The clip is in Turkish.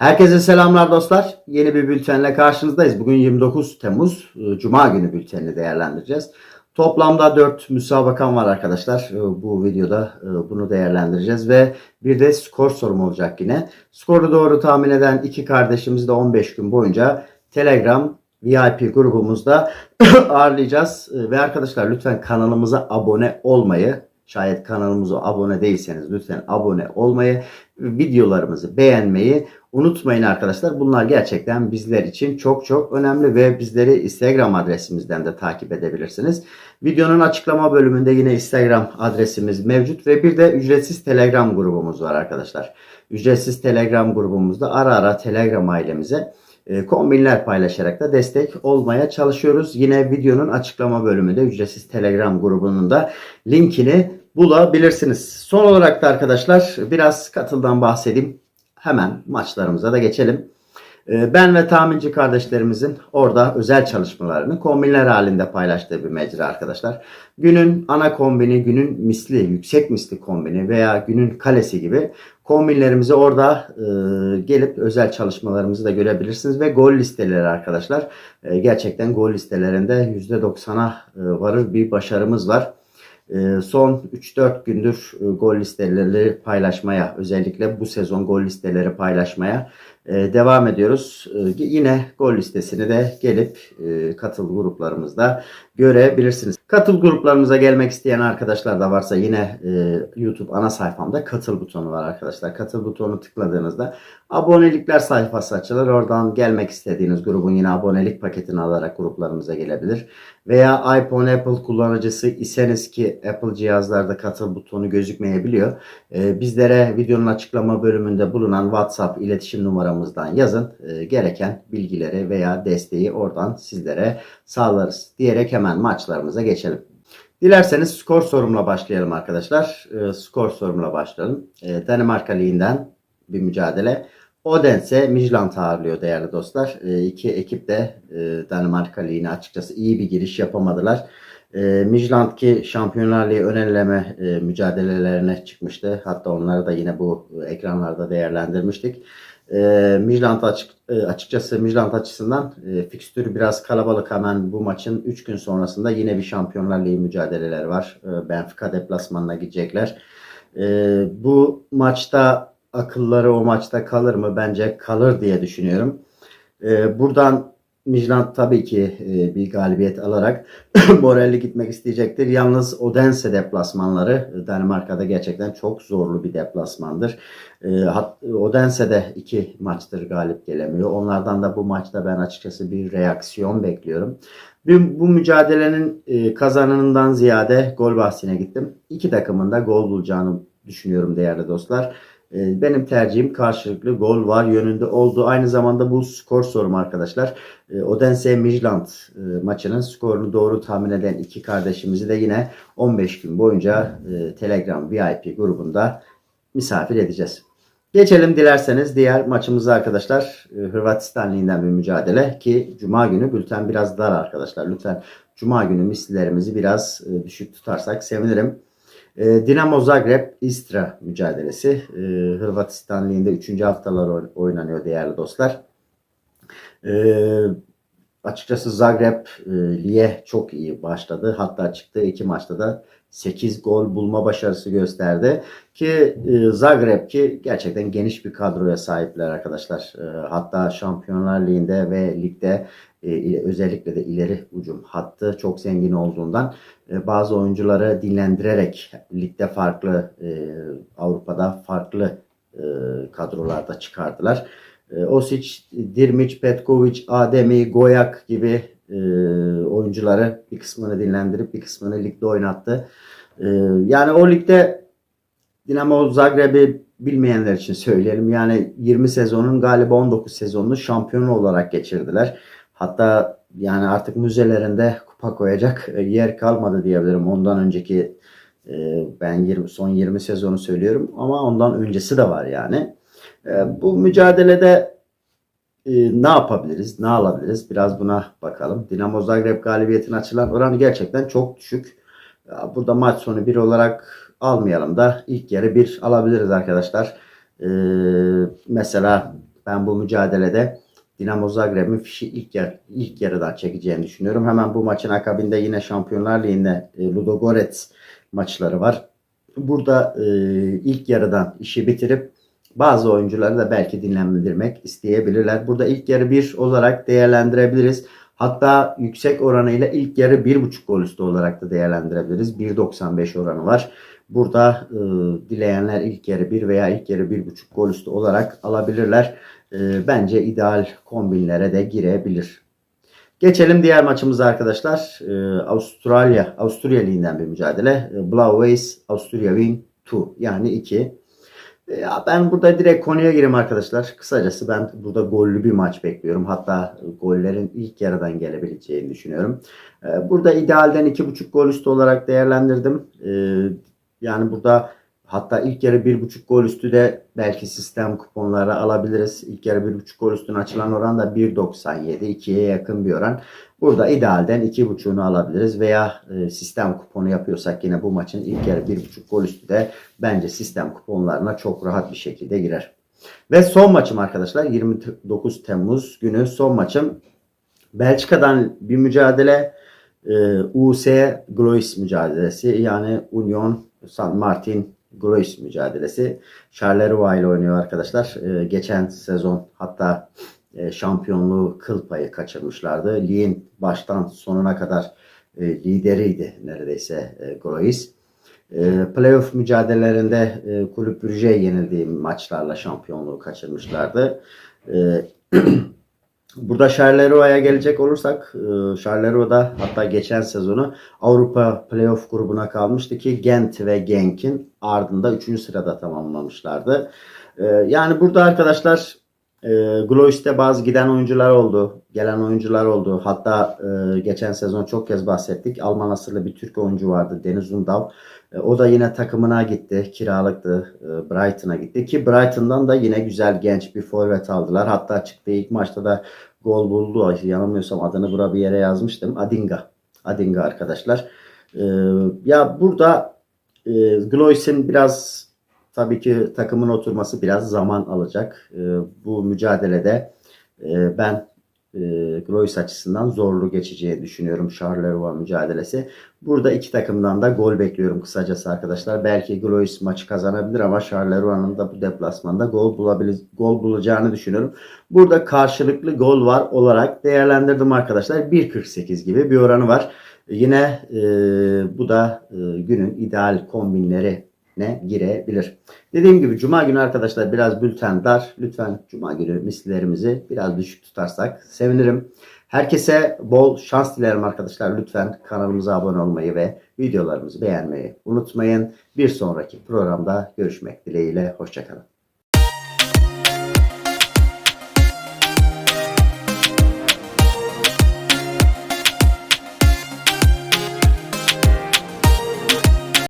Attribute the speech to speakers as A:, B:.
A: Herkese selamlar dostlar. Yeni bir bültenle karşınızdayız. Bugün 29 Temmuz e, Cuma günü bültenini değerlendireceğiz. Toplamda 4 müsabakan var arkadaşlar. E, Bu videoda e, bunu değerlendireceğiz ve bir de skor sorum olacak yine. Skoru doğru tahmin eden iki kardeşimizi de 15 gün boyunca Telegram VIP grubumuzda ağırlayacağız. Ve arkadaşlar lütfen kanalımıza abone olmayı, şayet kanalımıza abone değilseniz lütfen abone olmayı, videolarımızı beğenmeyi unutmayın arkadaşlar. Bunlar gerçekten bizler için çok çok önemli ve bizleri Instagram adresimizden de takip edebilirsiniz. Videonun açıklama bölümünde yine Instagram adresimiz mevcut ve bir de ücretsiz Telegram grubumuz var arkadaşlar. Ücretsiz Telegram grubumuzda ara ara Telegram ailemize e, kombinler paylaşarak da destek olmaya çalışıyoruz. Yine videonun açıklama bölümünde ücretsiz Telegram grubunun da linkini bulabilirsiniz. Son olarak da arkadaşlar biraz katıldan bahsedeyim. Hemen maçlarımıza da geçelim. E, Ben ve tahminci kardeşlerimizin orada özel çalışmalarını kombinler halinde paylaştığı bir mecra arkadaşlar. Günün ana kombini, günün misli, yüksek misli kombini veya günün kalesi gibi kombinlerimizi orada e, gelip özel çalışmalarımızı da görebilirsiniz ve gol listeleri arkadaşlar. E, gerçekten gol listelerinde %90'a e, varır bir başarımız var. E, son 3-4 gündür e, gol listeleri paylaşmaya özellikle bu sezon gol listeleri paylaşmaya e, devam ediyoruz. E, yine gol listesini de gelip katıl gruplarımızda görebilirsiniz. Katıl gruplarımıza gelmek isteyen arkadaşlar da varsa yine YouTube ana sayfamda katıl butonu var arkadaşlar. Katıl butonu tıkladığınızda abonelikler sayfası açılır. Oradan gelmek istediğiniz grubun yine abonelik paketini alarak gruplarımıza gelebilir. Veya iPhone Apple kullanıcısı iseniz ki Apple cihazlarda katıl butonu gözükmeyebiliyor. E, bizlere videonun açıklama bölümünde bulunan WhatsApp iletişim numaramızdan yazın. E, gereken bilgileri veya desteği oradan sizlere sağlarız. Diyerek hemen maçlarımıza geçelim. Dilerseniz skor sorumla başlayalım arkadaşlar. E, skor sorumla başlayalım. E, Danimarka Ligi'nden bir mücadele. Odense Midland ağırlıyor değerli dostlar. E, iki ekip de e, Danimarka Ligi'ne açıkçası iyi bir giriş yapamadılar. E, Midland ki Şampiyonlar Ligi ön eleme e, mücadelelerine çıkmıştı. Hatta onları da yine bu ekranlarda değerlendirmiştik. E, Midland açık, e, açıkçası Midland açısından e, fikstürü biraz kalabalık hemen bu maçın 3 gün sonrasında yine bir Şampiyonlar Ligi mücadeleleri var. E, Benfica deplasmanına gidecekler. E, bu maçta akılları o maçta kalır mı? Bence kalır diye düşünüyorum. E, buradan Midland tabii ki e, bir galibiyet alarak moralli gitmek isteyecektir. Yalnız Odense deplasmanları Danimarka'da gerçekten çok zorlu bir deplasmandır. E, hat, Odense de iki maçtır galip gelemiyor. Onlardan da bu maçta ben açıkçası bir reaksiyon bekliyorum. Bu, bu mücadelenin e, kazananından ziyade gol bahsine gittim. İki takımın da gol bulacağını düşünüyorum değerli dostlar. E, benim tercihim karşılıklı gol var yönünde oldu. Aynı zamanda bu skor sorum arkadaşlar. E, Odense Midland e, maçının skorunu doğru tahmin eden iki kardeşimizi de yine 15 gün boyunca e, Telegram VIP grubunda misafir edeceğiz. Geçelim dilerseniz diğer maçımıza arkadaşlar. E, Hırvatistan Ligi'nden bir mücadele ki Cuma günü bülten biraz dar arkadaşlar. Lütfen Cuma günü mislilerimizi biraz e, düşük tutarsak sevinirim. E, Dinamo Zagreb Istra mücadelesi. E, Hırvatistan Ligi'nde 3. haftalar oyn- oynanıyor değerli dostlar. E, açıkçası Zagreb e, lige çok iyi başladı. Hatta çıktığı iki maçta da 8 gol bulma başarısı gösterdi. Ki e, Zagreb ki gerçekten geniş bir kadroya sahipler arkadaşlar. E, hatta Şampiyonlar Ligi'nde ve ligde e, özellikle de ileri ucum hattı çok zengin olduğundan e, bazı oyuncuları dinlendirerek ligde farklı e, Avrupa'da farklı kadrolarda çıkardılar. E, Osic, Dirmic, Petkovic, Ademi, Goyak gibi oyuncuları bir kısmını dinlendirip bir kısmını ligde oynattı. Yani o ligde Dinamo Zagreb'i bilmeyenler için söyleyelim. Yani 20 sezonun galiba 19 sezonunu şampiyon olarak geçirdiler. Hatta yani artık müzelerinde kupa koyacak e, yer kalmadı diyebilirim. Ondan önceki e, ben 20, son 20 sezonu söylüyorum ama ondan öncesi de var yani. E, bu mücadelede ne yapabiliriz, ne alabiliriz? Biraz buna bakalım. Dinamo Zagreb galibiyetine açılan oranı gerçekten çok düşük. Burada maç sonu 1 olarak almayalım da ilk yarı 1 alabiliriz arkadaşlar. Mesela Ben bu mücadelede Dinamo Zagreb'in fişi ilk, yer, ilk yarıdan çekeceğini düşünüyorum. Hemen bu maçın akabinde yine Şampiyonlar Ligi'nde e, Ludogorets maçları var. Burada e, ilk yarıdan işi bitirip bazı oyuncuları da belki dinlendirmek isteyebilirler. Burada ilk yarı 1 olarak değerlendirebiliriz. Hatta yüksek oranıyla ilk yarı 1.5 gol üstü olarak da değerlendirebiliriz. 1.95 oranı var. Burada e, dileyenler ilk yarı 1 veya ilk yarı 1.5 gol üstü olarak alabilirler. E, bence ideal kombinlere de girebilir. Geçelim diğer maçımıza arkadaşlar. E, Avustralya, Avusturya Ligi'nden bir mücadele. E, Blauways, Avusturya Win 2 yani 2. E, ben burada direkt konuya gireyim arkadaşlar. Kısacası ben burada gollü bir maç bekliyorum. Hatta gollerin ilk yarıdan gelebileceğini düşünüyorum. Burada idealden 2.5 gol üstü olarak değerlendirdim. Yani burada hatta ilk yarı 1.5 gol üstü de belki sistem kuponları alabiliriz. İlk yarı 1.5 gol üstüne açılan oran da 1.97 2'ye yakın bir oran. Burada idealden 2.5'unu alabiliriz veya e, sistem kuponu yapıyorsak yine bu maçın ilk yarı 1.5 gol üstü de bence sistem kuponlarına çok rahat bir şekilde girer. Ve son maçım arkadaşlar 29 Temmuz günü son maçım Belçika'dan bir mücadele e, US Glois mücadelesi yani Union San Martin Glois mücadelesi. Charleroi ile oynuyor arkadaşlar. E, geçen sezon hatta e, şampiyonluğu kıl payı kaçırmışlardı. Ligin baştan sonuna kadar e, lideriydi neredeyse e, Glois. E, playoff mücadelelerinde e, Kulüp Brüj'e yenildiği maçlarla şampiyonluğu kaçırmışlardı. E, Burada Charleroi gelecek olursak e, Charleroi hatta geçen sezonu Avrupa Playoff grubuna kalmıştı ki Gent ve Genk'in ardında 3. sırada tamamlamışlardı. E, yani burada arkadaşlar e, Glois'te bazı giden oyuncular oldu. Gelen oyuncular oldu. Hatta e, geçen sezon çok kez bahsettik. Alman asıllı bir Türk oyuncu vardı. Deniz Undav. E, o da yine takımına gitti. Kiralıktı. E, Brighton'a gitti. Ki Brighton'dan da yine güzel genç bir forvet aldılar. Hatta çıktığı ilk maçta da gol buldu. Yanılmıyorsam adını bura bir yere yazmıştım. Adinga. Adinga arkadaşlar. E, ya burada e, Glois'in biraz tabii ki takımın oturması biraz zaman alacak. E, bu mücadelede e, ben e, açısından zorlu geçeceğini düşünüyorum Charleroi mücadelesi. Burada iki takımdan da gol bekliyorum kısacası arkadaşlar. Belki Grois maçı kazanabilir ama Charleroi da bu deplasmanda gol bulabilir, gol bulacağını düşünüyorum. Burada karşılıklı gol var olarak değerlendirdim arkadaşlar. 1.48 gibi bir oranı var. Yine e, bu da e, günün ideal kombinleri ne girebilir. Dediğim gibi cuma günü arkadaşlar biraz bülten dar. Lütfen cuma günü mislilerimizi biraz düşük tutarsak sevinirim. Herkese bol şans dilerim arkadaşlar. Lütfen kanalımıza abone olmayı ve videolarımızı beğenmeyi unutmayın. Bir sonraki programda görüşmek dileğiyle. Hoşçakalın.